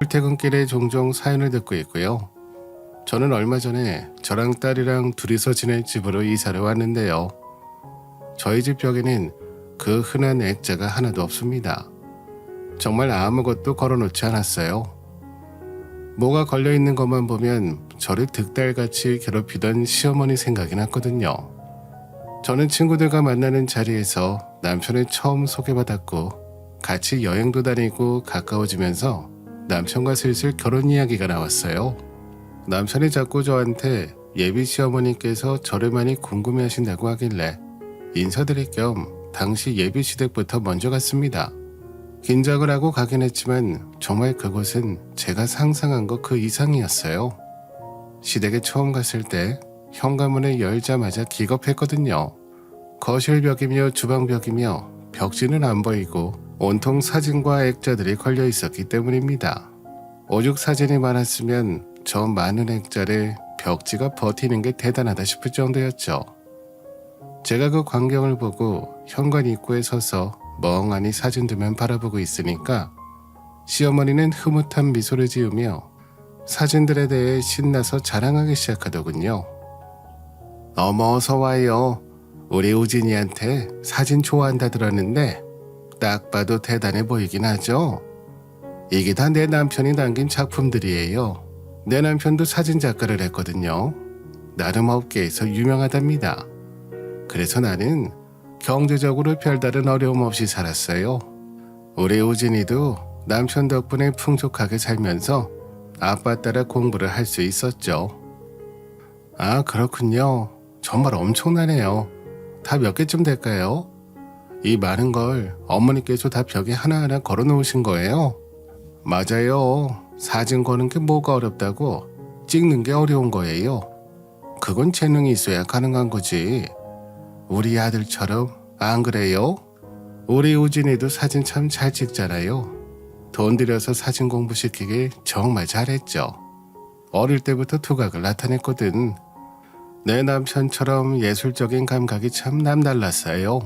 출퇴근길에 종종 사연을 듣고 있고요. 저는 얼마 전에 저랑 딸이랑 둘이서 지낼 집으로 이사를 왔는데요. 저희 집 벽에는 그 흔한 액자가 하나도 없습니다. 정말 아무것도 걸어놓지 않았어요. 뭐가 걸려 있는 것만 보면 저를 득달같이 괴롭히던 시어머니 생각이 났거든요. 저는 친구들과 만나는 자리에서 남편을 처음 소개받았고 같이 여행도 다니고 가까워지면서 남편과 슬슬 결혼 이야기가 나왔어요. 남편이 자꾸 저한테 예비 시어머니께서 저를 많이 궁금해 하신다고 하길래 인사드릴 겸 당시 예비 시댁부터 먼저 갔습니다. 긴장을 하고 가긴 했지만 정말 그곳은 제가 상상한 것 그 이상이었어요. 시댁에 처음 갔을 때 현관문을 열자마자 기겁했거든요. 거실 벽이며 주방 벽이며 벽지는 안 보이고 온통 사진과 액자들이 걸려 있었기 때문입니다. 오죽 사진이 많았으면 저 많은 액자를 벽지가 버티는 게 대단하다 싶을 정도였죠. 제가 그 광경을 보고 현관 입구에 서서 멍하니 사진들만 바라보고 있으니까 시어머니는 흐뭇한 미소를 지으며 사진들에 대해 신나서 자랑하기 시작하더군요. 어머 어서 와요. 우리 우진이한테 사진 좋아한다 들었는데 딱 봐도 대단해 보이긴 하죠. 이게 다 내 남편이 남긴 작품들이에요. 내 남편도 사진 작가를 했거든요. 나름 업계에서 유명하답니다. 그래서 나는 경제적으로 별다른 어려움 없이 살았어요. 우리 우진이도 남편 덕분에 풍족하게 살면서 아빠 따라 공부를 할 수 있었죠. 아, 그렇군요. 정말 엄청나네요. 다 몇 개쯤 될까요? 이 많은 걸 어머니께서 다 벽에 하나하나 걸어 놓으신 거예요? 맞아요. 사진 거는 게 뭐가 어렵다고 찍는 게 어려운 거예요. 그건 재능이 있어야 가능한 거지. 우리 아들처럼 안 그래요? 우리 우진이도 사진 참 잘 찍잖아요. 돈 들여서 사진 공부시키길 정말 잘했죠. 어릴 때부터 두각을 나타냈거든. 내 남편처럼 예술적인 감각이 참 남달랐어요.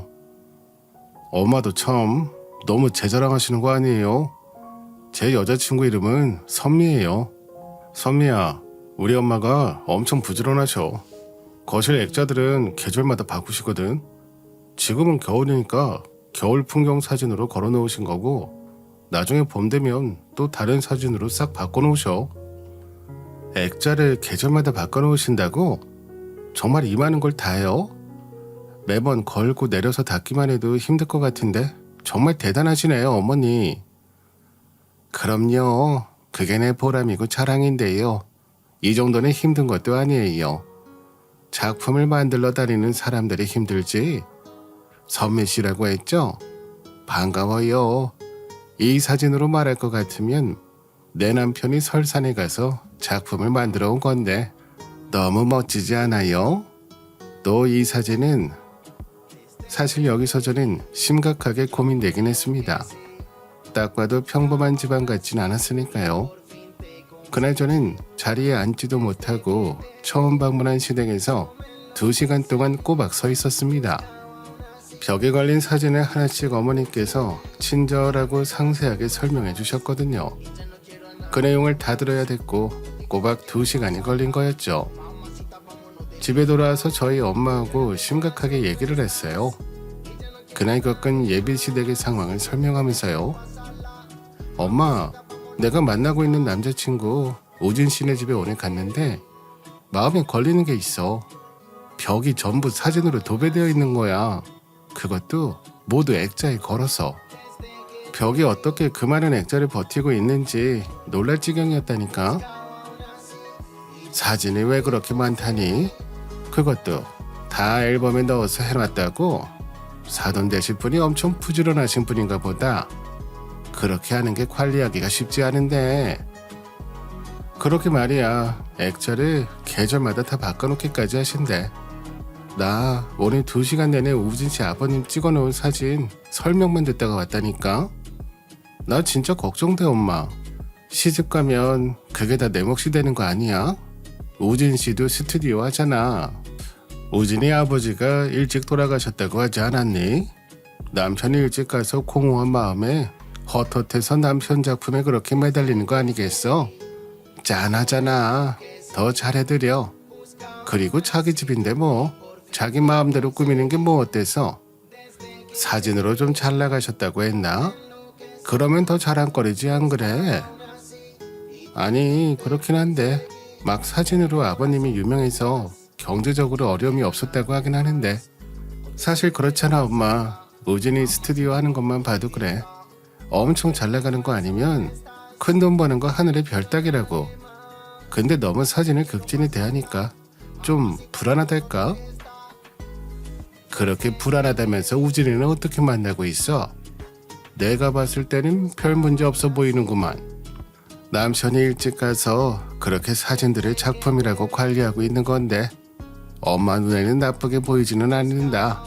엄마도 참 너무 제 자랑하시는 거 아니에요? 제 여자친구 이름은 선미예요. 선미야, 우리 엄마가 엄청 부지런하셔. 거실 액자들은 계절마다 바꾸시거든. 지금은 겨울이니까 겨울 풍경 사진으로 걸어 놓으신 거고 나중에 봄 되면 또 다른 사진으로 싹 바꿔 놓으셔. 액자를 계절마다 바꿔 놓으신다고? 정말 이 많은 걸 다해요? 매번 걸고 내려서 닦기만 해도 힘들 것 같은데 정말 대단하시네요, 어머니. 그럼요. 그게 내 보람이고 자랑인데요. 이 정도는 힘든 것도 아니에요. 작품을 만들러 다니는 사람들이 힘들지. 선미 씨라고 했죠? 반가워요. 이 사진으로 말할 것 같으면 내 남편이 설산에 가서 작품을 만들어 온 건데 너무 멋지지 않아요? 또 이 사진은 사실 여기서 저는 심각하게 고민되긴 했습니다. 딱 봐도 평범한 집안 같진 않았으니까요. 그날 저는 자리에 앉지도 못하고 처음 방문한 시댁에서 두 시간 동안 꼬박 서 있었습니다. 벽에 걸린 사진을 하나씩 어머니께서 친절하고 상세하게 설명해 주셨거든요. 그 내용을 다 들어야 됐고 꼬박 두 시간이 걸린 거였죠. 집에 돌아와서 저희 엄마하고 심각하게 얘기를 했어요. 그날 겪은 예비 시댁의 상황을 설명하면서요. 엄마, 내가 만나고 있는 남자친구 우진 씨네 집에 오늘 갔는데 마음에 걸리는 게 있어. 벽이 전부 사진으로 도배되어 있는 거야. 그것도 모두 액자에 걸어서. 벽이 어떻게 그 많은 액자를 버티고 있는지 놀랄 지경이었다니까. 사진이 왜 그렇게 많다니? 그것도 다 앨범에 넣어서 해놨다고? 사돈 되실 분이 엄청 부지런하신 분인가 보다. 그렇게 하는 게 관리하기가 쉽지 않은데. 그렇게 말이야. 액자를 계절마다 다 바꿔놓기까지 하신대. 나 오늘 두 시간 내내 우진 씨 아버님 찍어놓은 사진 설명만 듣다가 왔다니까. 나 진짜 걱정돼 엄마. 시집 가면 그게 다 내 몫이 되는 거 아니야? 우진 씨도 스튜디오 하잖아. 우진이 아버지가 일찍 돌아가셨다고 하지 않았니? 남편이 일찍 가서 공허한 마음에 헛헛해서 남편 작품에 그렇게 매달리는 거 아니겠어? 짠하잖아. 더 잘해드려. 그리고 자기 집인데 뭐 자기 마음대로 꾸미는 게 뭐 어때서? 사진으로 좀 잘 나가셨다고 했나? 그러면 더 자랑거리지 안 그래? 아니 그렇긴 한데 막 사진으로 아버님이 유명해서 경제적으로 어려움이 없었다고 하긴 하는데 사실 그렇잖아 엄마 우진이 스튜디오 하는 것만 봐도 그래 엄청 잘 나가는 거 아니면 큰 돈 버는 거 하늘의 별 따기라고 근데 너무 사진을 극진히 대하니까 좀 불안하달까? 그렇게 불안하다면서 우진이는 어떻게 만나고 있어? 내가 봤을 때는 별 문제 없어 보이는구만. 남편이 일찍 가서 그렇게 사진들을 작품이라고 관리하고 있는 건데 엄마 눈에는 나쁘게 보이지는 않는다.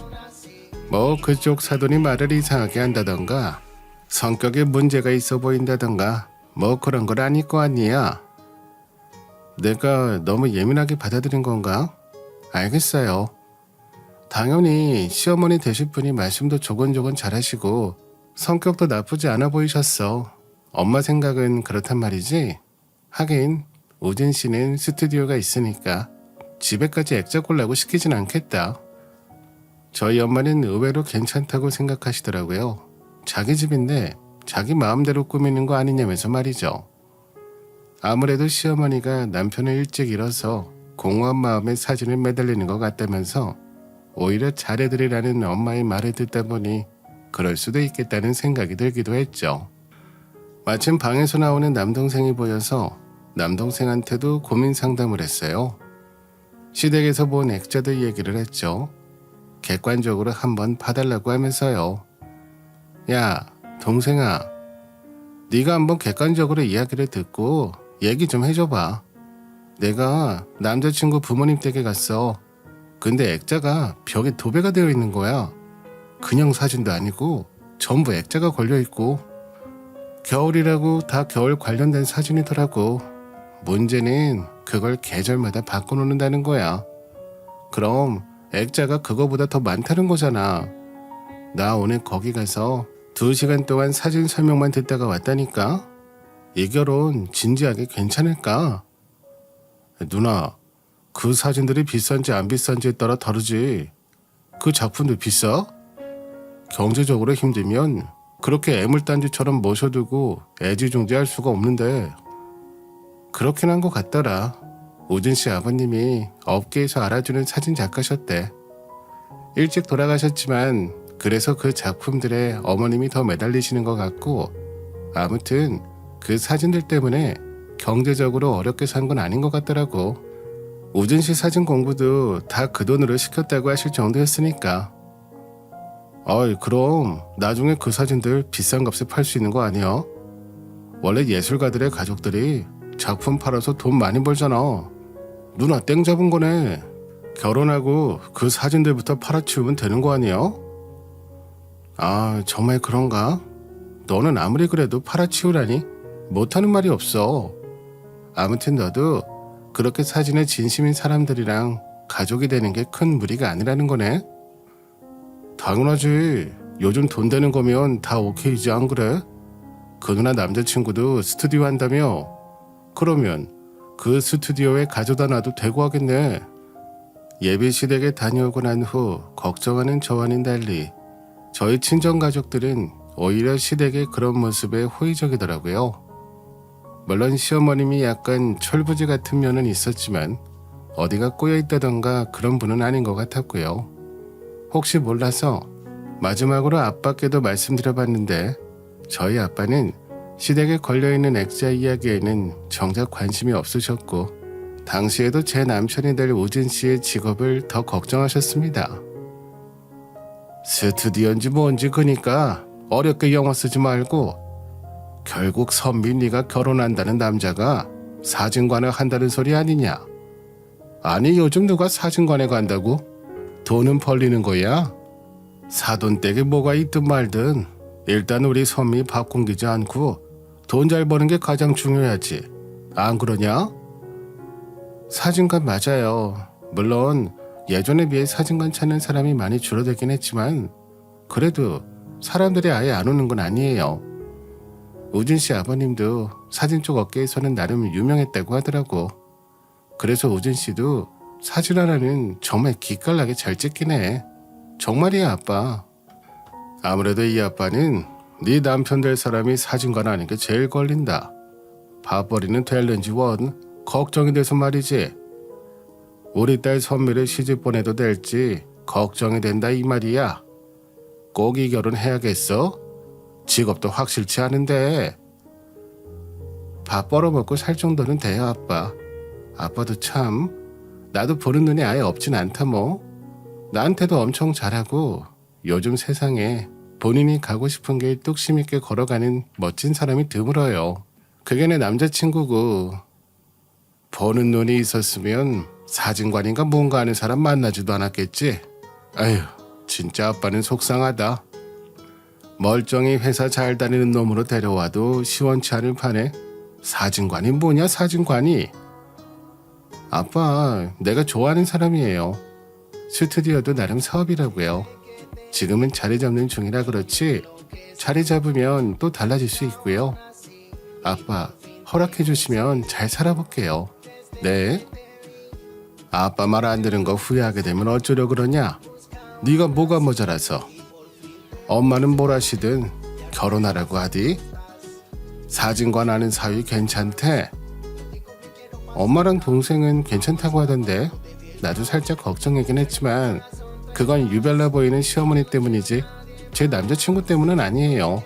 뭐 그쪽 사돈이 말을 이상하게 한다던가 성격에 문제가 있어 보인다던가 뭐 그런 걸 아닐 거 아니야. 내가 너무 예민하게 받아들인 건가? 알겠어요. 당연히 시어머니 되실 분이 말씀도 조곤조곤 잘하시고 성격도 나쁘지 않아 보이셨어. 엄마 생각은 그렇단 말이지. 하긴 우진 씨는 스튜디오가 있으니까 집에까지 액자 꼴라고 시키진 않겠다. 저희 엄마는 의외로 괜찮다고 생각하시더라고요. 자기 집인데 자기 마음대로 꾸미는 거 아니냐면서 말이죠. 아무래도 시어머니가 남편을 일찍 잃어서 공허한 마음에 사진을 매달리는 것 같다면서 오히려 잘해드리라는 엄마의 말을 듣다 보니 그럴 수도 있겠다는 생각이 들기도 했죠. 마침 방에서 나오는 남동생이 보여서 남동생한테도 고민 상담을 했어요. 시댁에서 본 액자들 얘기를 했죠. 객관적으로 한번 봐달라고 하면서요. 야, 동생아, 네가 한번 객관적으로 이야기를 듣고 얘기 좀 해줘봐. 내가 남자친구 부모님 댁에 갔어. 근데 액자가 벽에 도배가 되어 있는 거야. 그냥 사진도 아니고 전부 액자가 걸려 있고 겨울이라고 다 겨울 관련된 사진이더라고. 문제는 그걸 계절마다 바꿔놓는다는 거야. 그럼 액자가 그거보다 더 많다는 거잖아. 나 오늘 거기 가서 두 시간 동안 사진 설명만 듣다가 왔다니까. 이 결혼 진지하게 괜찮을까? 누나, 그 사진들이 비싼지 안 비싼지에 따라 다르지. 그 작품도 비싸? 경제적으로 힘들면 그렇게 애물단지처럼 모셔두고 애지중지할 수가 없는데 그렇긴 한 것 같더라. 우진 씨 아버님이 업계에서 알아주는 사진 작가셨대. 일찍 돌아가셨지만 그래서 그 작품들에 어머님이 더 매달리시는 것 같고 아무튼 그 사진들 때문에 경제적으로 어렵게 산 건 아닌 것 같더라고. 우진 씨 사진 공부도 다 그 돈으로 시켰다고 하실 정도였으니까. 어이, 그럼 나중에 그 사진들 비싼 값에 팔 수 있는 거 아니야? 원래 예술가들의 가족들이 작품 팔아서 돈 많이 벌잖아. 누나 땡 잡은 거네. 결혼하고 그 사진들부터 팔아치우면 되는 거 아니야? 아, 정말 그런가? 너는 아무리 그래도 팔아치우라니 못하는 말이 없어. 아무튼 너도 그렇게 사진에 진심인 사람들이랑 가족이 되는 게 큰 무리가 아니라는 거네. 당연하지. 요즘 돈 되는 거면 다 오케이지 안 그래? 그 누나 남자친구도 스튜디오 한다며? 그러면 그 스튜디오에 가져다 놔도 되고 하겠네. 예비 시댁에 다녀오고 난 후 걱정하는 저와는 달리 저희 친정 가족들은 오히려 시댁의 그런 모습에 호의적이더라고요. 물론 시어머님이 약간 철부지 같은 면은 있었지만 어디가 꼬여 있다던가 그런 분은 아닌 것 같았고요. 혹시 몰라서 마지막으로 아빠께도 말씀드려봤는데 저희 아빠는 시댁에 걸려있는 액자 이야기에는 정작 관심이 없으셨고 당시에도 제 남편이 될 우진 씨의 직업을 더 걱정하셨습니다. 스튜디오인지 뭔지 그니까 어렵게 영어 쓰지 말고 결국 선비 네가 결혼한다는 남자가 사진관을 한다는 소리 아니냐? 아니 요즘 누가 사진관에 간다고? 돈은 벌리는 거야? 사돈댁에 뭐가 있든 말든 일단 우리 선미 밥 공기지 않고 돈 잘 버는 게 가장 중요하지. 안 그러냐? 사진관 맞아요. 물론 예전에 비해 사진관 찾는 사람이 많이 줄어들긴 했지만 그래도 사람들이 아예 안 오는 건 아니에요. 우진 씨 아버님도 사진 쪽 업계에서는 나름 유명했다고 하더라고. 그래서 우진 씨도 사진 하나는 정말 기깔나게 잘 찍긴 해. 정말이야 아빠. 아무래도 이 아빠는 네 남편 될 사람이 사진관 하는 게 제일 걸린다. 밥벌이는 될는지 원 걱정이 돼서 말이지. 우리 딸 선미를 시집 보내도 될지 걱정이 된다 이 말이야. 꼭 이 결혼 해야겠어? 직업도 확실치 않은데. 밥 벌어먹고 살 정도는 돼요 아빠. 아빠도 참 나도 보는 눈이 아예 없진 않다 뭐. 나한테도 엄청 잘하고 요즘 세상에 본인이 가고 싶은 길 뚝심 있게 걸어가는 멋진 사람이 드물어요. 그게 내 남자친구고 보는 눈이 있었으면 사진관인가 뭔가 하는 사람 만나지도 않았겠지. 아휴 진짜 아빠는 속상하다. 멀쩡히 회사 잘 다니는 놈으로 데려와도 시원치 않을 판에 사진관이 뭐냐 사진관이. 아빠 내가 좋아하는 사람이에요. 스튜디오도 나름 사업이라고요. 지금은 자리 잡는 중이라 그렇지 자리 잡으면 또 달라질 수 있고요. 아빠 허락해 주시면 잘 살아볼게요. 네. 아빠 말 안 들은 거 후회하게 되면 어쩌려 그러냐? 네가 뭐가 모자라서? 엄마는 뭘 하시든 결혼하라고 하디? 사진관 아는 사위 괜찮대? 엄마랑 동생은 괜찮다고 하던데 나도 살짝 걱정이긴 했지만 그건 유별나 보이는 시어머니 때문이지 제 남자친구 때문은 아니에요.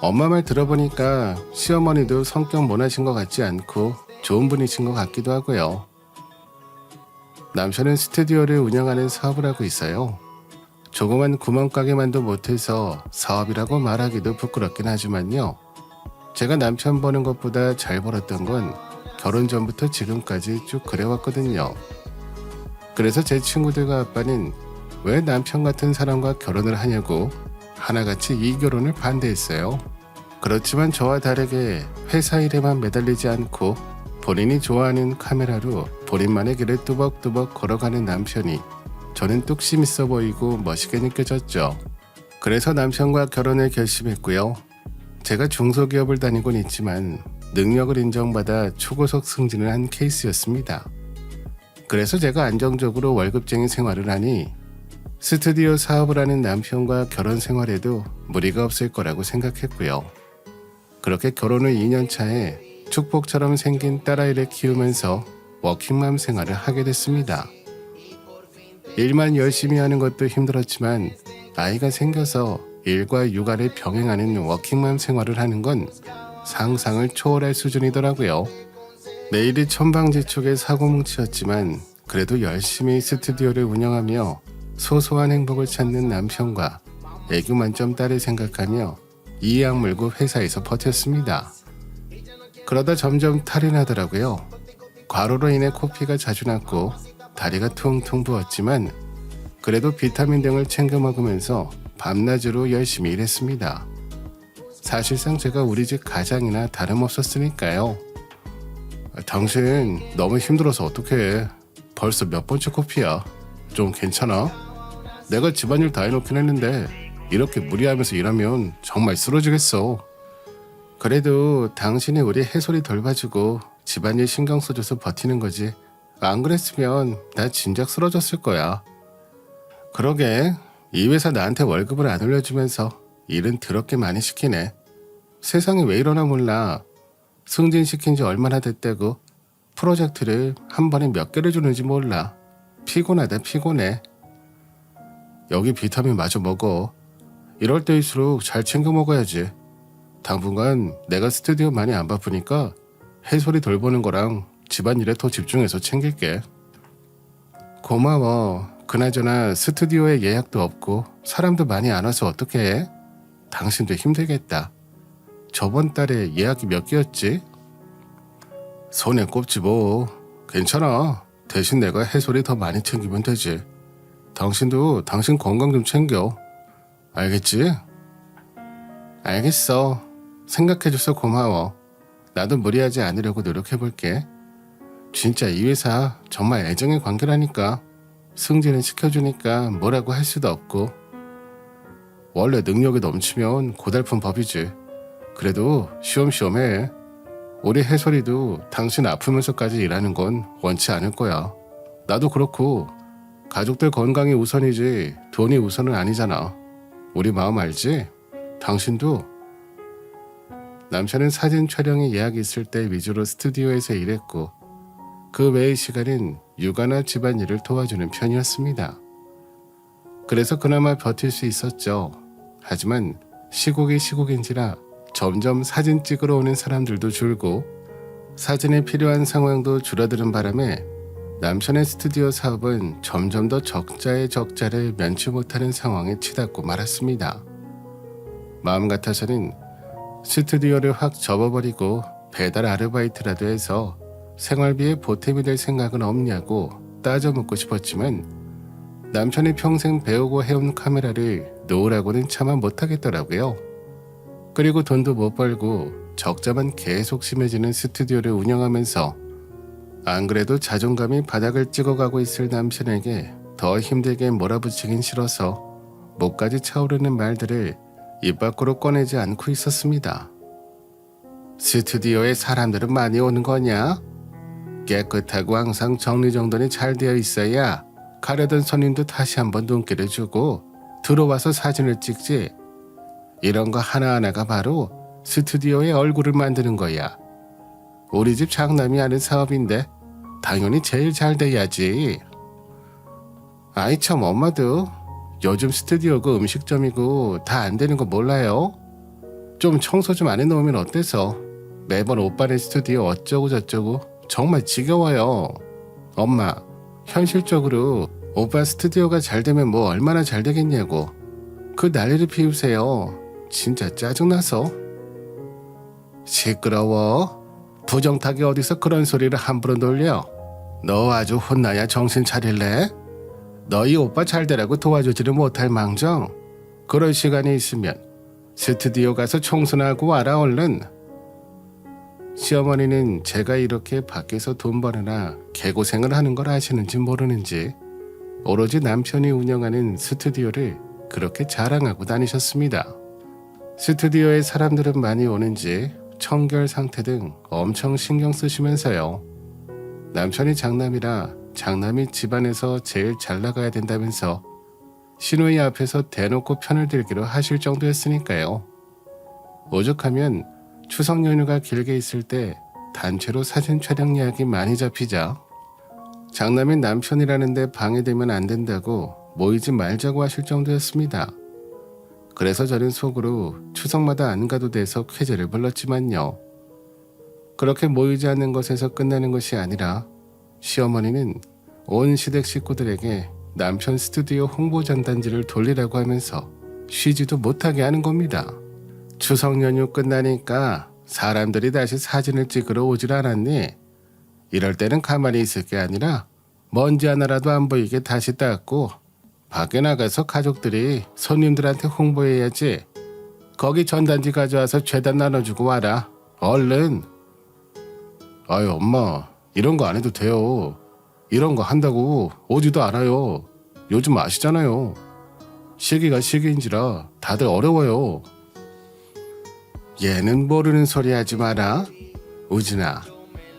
엄마 말 들어보니까 시어머니도 성격 모나신 것 같지 않고 좋은 분이신 것 같기도 하고요. 남편은 스튜디오를 운영하는 사업을 하고 있어요. 조그만 구멍가게만도 못해서 사업이라고 말하기도 부끄럽긴 하지만요. 제가 남편 버는 것보다 잘 벌었던 건 결혼 전부터 지금까지 쭉 그래왔거든요. 그래서 제 친구들과 아빠는 왜 남편 같은 사람과 결혼을 하냐고 하나같이 이 결혼을 반대했어요. 그렇지만 저와 다르게 회사 일에만 매달리지 않고 본인이 좋아하는 카메라로 본인만의 길을 뚜벅뚜벅 걸어가는 남편이 저는 뚝심 있어 보이고 멋있게 느껴졌죠. 그래서 남편과 결혼을 결심했고요. 제가 중소기업을 다니곤 있지만 능력을 인정받아 초고속 승진을 한 케이스였습니다. 그래서 제가 안정적으로 월급쟁이 생활을 하니 스튜디오 사업을 하는 남편과 결혼 생활에도 무리가 없을 거라고 생각했고요. 그렇게 결혼 후 2년 차에 축복처럼 생긴 딸아이를 키우면서 워킹맘 생활을 하게 됐습니다. 일만 열심히 하는 것도 힘들었지만 아이가 생겨서 일과 육아를 병행하는 워킹맘 생활을 하는 건 상상을 초월할 수준이더라고요. 매일이 천방지축의 사고뭉치였지만 그래도 열심히 스튜디오를 운영하며 소소한 행복을 찾는 남편과 애교 만점 딸을 생각하며 이악 물고 회사에서 버텼습니다. 그러다 점점 탈이 나더라고요. 과로로 인해 코피가 자주 났고 다리가 퉁퉁 부었지만 그래도 비타민 등을 챙겨 먹으면서 밤낮으로 열심히 일했습니다. 사실상 제가 우리 집 가장이나 다름없었으니까요. 당신 너무 힘들어서 어떡해. 벌써 몇 번째 코피야. 좀 괜찮아? 내가 집안일 다 해놓긴 했는데 이렇게 무리하면서 일하면 정말 쓰러지겠어. 그래도 당신이 우리 해소리 덜 봐주고 집안일 신경 써줘서 버티는 거지. 안 그랬으면 나 진작 쓰러졌을 거야. 그러게 이 회사 나한테 월급을 안 올려주면서 일은 더럽게 많이 시키네. 세상이 왜 이러나 몰라. 승진시킨 지 얼마나 됐다고 프로젝트를 한 번에 몇 개를 주는지 몰라. 피곤하다 피곤해. 여기 비타민 마저 먹어. 이럴 때일수록 잘 챙겨 먹어야지. 당분간 내가 스튜디오 많이 안 바쁘니까 해소리 덜 보는 거랑 집안일에 더 집중해서 챙길게. 고마워. 그나저나 스튜디오에 예약도 없고 사람도 많이 안 와서 어떻게 해? 당신도 힘들겠다. 저번 달에 예약이 몇 개였지? 손에 꼽지 뭐. 괜찮아. 대신 내가 해소리 더 많이 챙기면 되지. 당신도 당신 건강 좀 챙겨. 알겠지? 알겠어. 생각해줘서 고마워. 나도 무리하지 않으려고 노력해볼게. 진짜 이 회사 정말 애정의 관계라니까. 승진을 시켜주니까 뭐라고 할 수도 없고. 원래 능력이 넘치면 고달픈 법이지. 그래도 쉬엄쉬엄해. 우리 해솔이도 당신 아프면서까지 일하는 건 원치 않을 거야. 나도 그렇고 가족들 건강이 우선이지 돈이 우선은 아니잖아. 우리 마음 알지? 당신도 남편은 사진 촬영에 예약이 있을 때 위주로 스튜디오에서 일했고 그 외의 시간은 육아나 집안일을 도와주는 편이었습니다. 그래서 그나마 버틸 수 있었죠. 하지만 시국이 시국인지라 점점 사진 찍으러 오는 사람들도 줄고 사진에 필요한 상황도 줄어드는 바람에 남편의 스튜디오 사업은 점점 더 적자의 적자를 면치 못하는 상황에 치닫고 말았습니다. 마음 같아서는 스튜디오를 확 접어버리고 배달 아르바이트라도 해서 생활비에 보탬이 될 생각은 없냐고 따져 묻고 싶었지만 남편이 평생 배우고 해온 카메라를 놓으라고는 차마 못하겠더라고요. 그리고 돈도 못 벌고 적자만 계속 심해지는 스튜디오를 운영하면서 안 그래도 자존감이 바닥을 찍어가고 있을 남편에게 더 힘들게 몰아붙이긴 싫어서 목까지 차오르는 말들을 입 밖으로 꺼내지 않고 있었습니다. 스튜디오에 사람들은 많이 오는 거냐? 깨끗하고 항상 정리정돈이 잘 되어 있어야 가려던 손님도 다시 한번 눈길을 주고 들어와서 사진을 찍지. 이런 거 하나하나가 바로 스튜디오의 얼굴을 만드는 거야. 우리 집 장남이 하는 사업인데 당연히 제일 잘 돼야지. 아이 참 엄마도 요즘 스튜디오고 음식점이고 다 안 되는 거 몰라요? 좀 청소 좀 안 해놓으면 어때서? 매번 오빠네 스튜디오 어쩌고 저쩌고 정말 지겨워요. 엄마, 현실적으로 오빠 스튜디오가 잘 되면 뭐 얼마나 잘 되겠냐고. 그 난리를 피우세요. 진짜 짜증나서. 시끄러워. 부정타기 어디서 그런 소리를 함부로 놀려? 너 아주 혼나야 정신 차릴래? 너희 오빠 잘 되라고 도와주지를 못할 망정. 그럴 시간이 있으면 스튜디오 가서 청소나 하고 와라 얼른. 시어머니는 제가 이렇게 밖에서 돈 버느라 개고생을 하는 걸 아시는지 모르는지 오로지 남편이 운영하는 스튜디오를 그렇게 자랑하고 다니셨습니다. 스튜디오에 사람들은 많이 오는지 청결 상태 등 엄청 신경 쓰시면서요. 남편이 장남이라 장남이 집안에서 제일 잘 나가야 된다면서 신우이 앞에서 대놓고 편을 들기로 하실 정도였으니까요. 오죽하면 추석 연휴가 길게 있을 때 단체로 사진 촬영 예약이 많이 잡히자 장남이 남편이라는데 방해되면 안 된다고 모이지 말자고 하실 정도였습니다. 그래서 저는 속으로 추석마다 안 가도 돼서 쾌재를 불렀지만요. 그렇게 모이지 않는 것에서 끝나는 것이 아니라 시어머니는 온 시댁 식구들에게 남편 스튜디오 홍보 전단지를 돌리라고 하면서 쉬지도 못하게 하는 겁니다. 추석 연휴 끝나니까 사람들이 다시 사진을 찍으러 오질 않았니? 이럴 때는 가만히 있을 게 아니라 먼지 하나라도 안 보이게 다시 닦고 밖에 나가서 가족들이 손님들한테 홍보해야지. 거기 전단지 가져와서 죄단 나눠주고 와라. 얼른. 아유 엄마 이런 거 안 해도 돼요. 이런 거 한다고 오지도 않아요. 요즘 아시잖아요. 시기가 시기인지라 다들 어려워요. 얘는 모르는 소리 하지 마라. 우진아.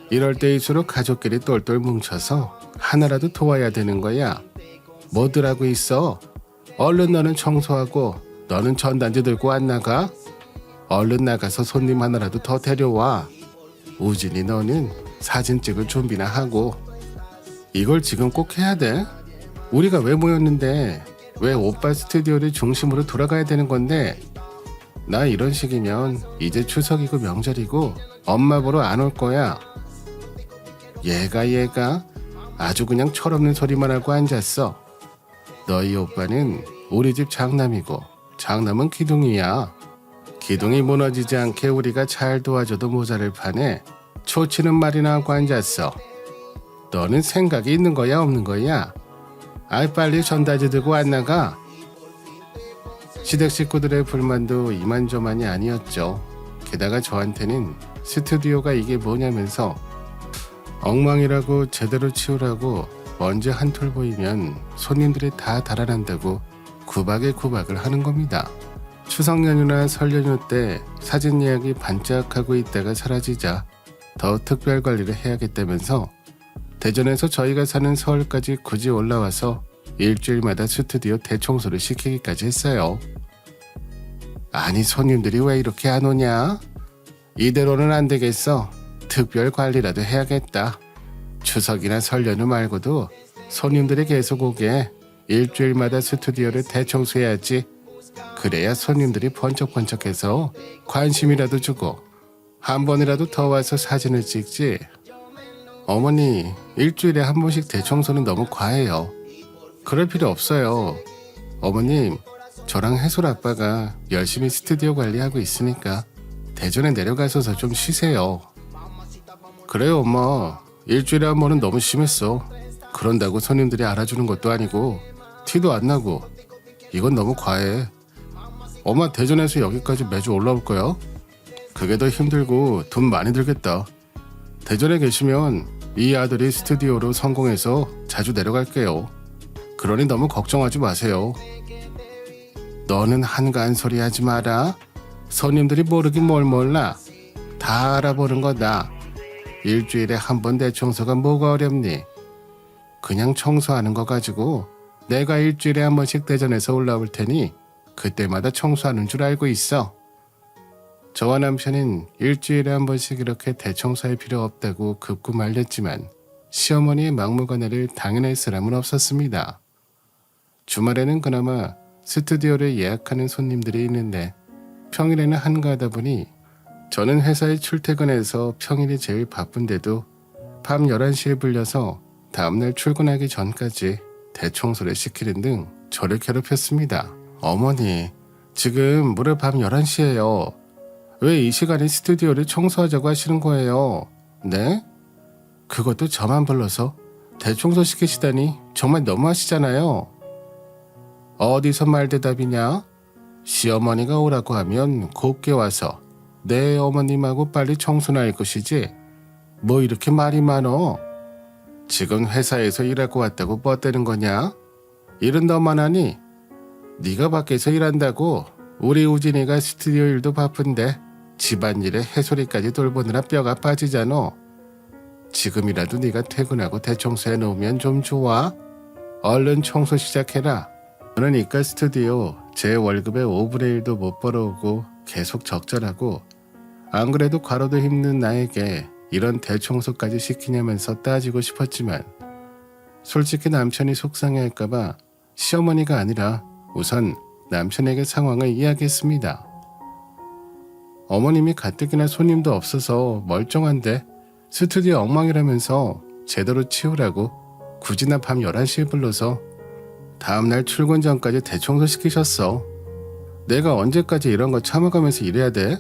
이럴 때일수록 가족끼리 똘똘 뭉쳐서 하나라도 도와야 되는 거야. 뭐들 하고 있어? 얼른 너는 청소하고 너는 전단지 들고 안 나가? 얼른 나가서 손님 하나라도 더 데려와. 우진이 너는 사진 찍을 준비나 하고 이걸 지금 꼭 해야 돼? 우리가 왜 모였는데 왜 오빠 스튜디오를 중심으로 돌아가야 되는 건데 나 이런 식이면 이제 추석이고 명절이고 엄마 보러 안 올 거야. 얘가 얘가 아주 그냥 철없는 소리만 하고 앉았어. 너희 오빠는 우리 집 장남이고 장남은 기둥이야. 기둥이 무너지지 않게 우리가 잘 도와줘도 모자를 파네. 초치는 말이나 하고 앉았어. 너는 생각이 있는 거야 없는 거야? 아이 빨리 전다지 들고 안 나가. 시댁 식구들의 불만도 이만저만이 아니었죠. 게다가 저한테는 스튜디오가 이게 뭐냐면서 엉망이라고 제대로 치우라고 먼지 한톨 보이면 손님들이 다 달아난다고 구박에 구박을 하는 겁니다. 추석 연휴나 설 연휴 때 사진 예약이 반짝하고 있다가 사라지자 더 특별 관리를 해야겠다면서 대전에서 저희가 사는 서울까지 굳이 올라와서 일주일마다 스튜디오 대청소를 시키기까지 했어요. 아니 손님들이 왜 이렇게 안 오냐? 이대로는 안 되겠어. 특별 관리라도 해야겠다. 추석이나 설 연휴 말고도 손님들이 계속 오게 일주일마다 스튜디오를 대청소해야지. 그래야 손님들이 번쩍번쩍해서 관심이라도 주고 한 번이라도 더 와서 사진을 찍지. 어머니, 일주일에 한 번씩 대청소는 너무 과해요. 그럴 필요 없어요. 어머님, 저랑 해솔 아빠가 열심히 스튜디오 관리하고 있으니까 대전에 내려가셔서 좀 쉬세요. 그래요, 엄마. 일주일에 한 번은 너무 심했어. 그런다고 손님들이 알아주는 것도 아니고 티도 안 나고 이건 너무 과해. 엄마 대전에서 여기까지 매주 올라올 거야? 그게 더 힘들고 돈 많이 들겠다. 대전에 계시면 이 아들이 스튜디오로 성공해서 자주 내려갈게요. 그러니 너무 걱정하지 마세요. 너는 한가한 소리 하지 마라. 손님들이 모르긴 뭘 몰라. 다 알아보는 거다. 일주일에 한 번 대청소가 뭐가 어렵니? 그냥 청소하는 거 가지고 내가 일주일에 한 번씩 대전에서 올라올 테니 그때마다 청소하는 줄 알고 있어. 저와 남편은 일주일에 한 번씩 이렇게 대청소할 필요 없다고 급구 말렸지만 시어머니의 막무가내를 당연할 사람은 없었습니다. 주말에는 그나마 스튜디오를 예약하는 손님들이 있는데 평일에는 한가하다 보니 저는 회사에 출퇴근해서 평일이 제일 바쁜데도 밤 11시에 불려서 다음날 출근하기 전까지 대청소를 시키는 등 저를 괴롭혔습니다. 어머니, 지금 무려 밤 11시예요. 왜 이 시간에 스튜디오를 청소하자고 하시는 거예요? 네? 그것도 저만 불러서 대청소 시키시다니 정말 너무하시잖아요. 어디서 말대답이냐? 시어머니가 오라고 하면 곱게 와서 내 어머님하고 빨리 청소나 할 것이지. 뭐 이렇게 말이 많어? 지금 회사에서 일하고 왔다고 뻗대는 거냐? 일은 너만 하니? 네가 밖에서 일한다고 우리 우진이가 스튜디오 일도 바쁜데 집안일에 해소리까지 돌보느라 뼈가 빠지잖아. 지금이라도 네가 퇴근하고 대청소해 놓으면 좀 좋아. 얼른 청소 시작해라. 이과 스튜디오 제 월급의 5분의 1도 못 벌어오고 계속 적절하고 안 그래도 과로도 힘든 나에게 이런 대청소까지 시키냐면서 따지고 싶었지만 솔직히 남편이 속상해할까봐 시어머니가 아니라 우선 남편에게 상황을 이야기했습니다. 어머님이 가뜩이나 손님도 없어서 멀쩡한데 스튜디오 엉망이라면서 제대로 치우라고 굳이나 밤 11시에 불러서 다음날 출근 전까지 대청소 시키셨어. 내가 언제까지 이런 거 참아가면서 일해야 돼?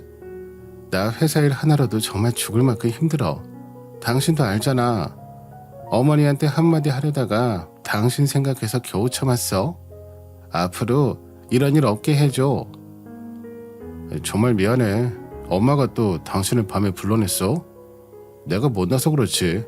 나 회사 일 하나로도 정말 죽을 만큼 힘들어. 당신도 알잖아. 어머니한테 한마디 하려다가 당신 생각해서 겨우 참았어. 앞으로 이런 일 없게 해줘. 정말 미안해. 엄마가 또 당신을 밤에 불러냈어. 내가 못나서 그렇지.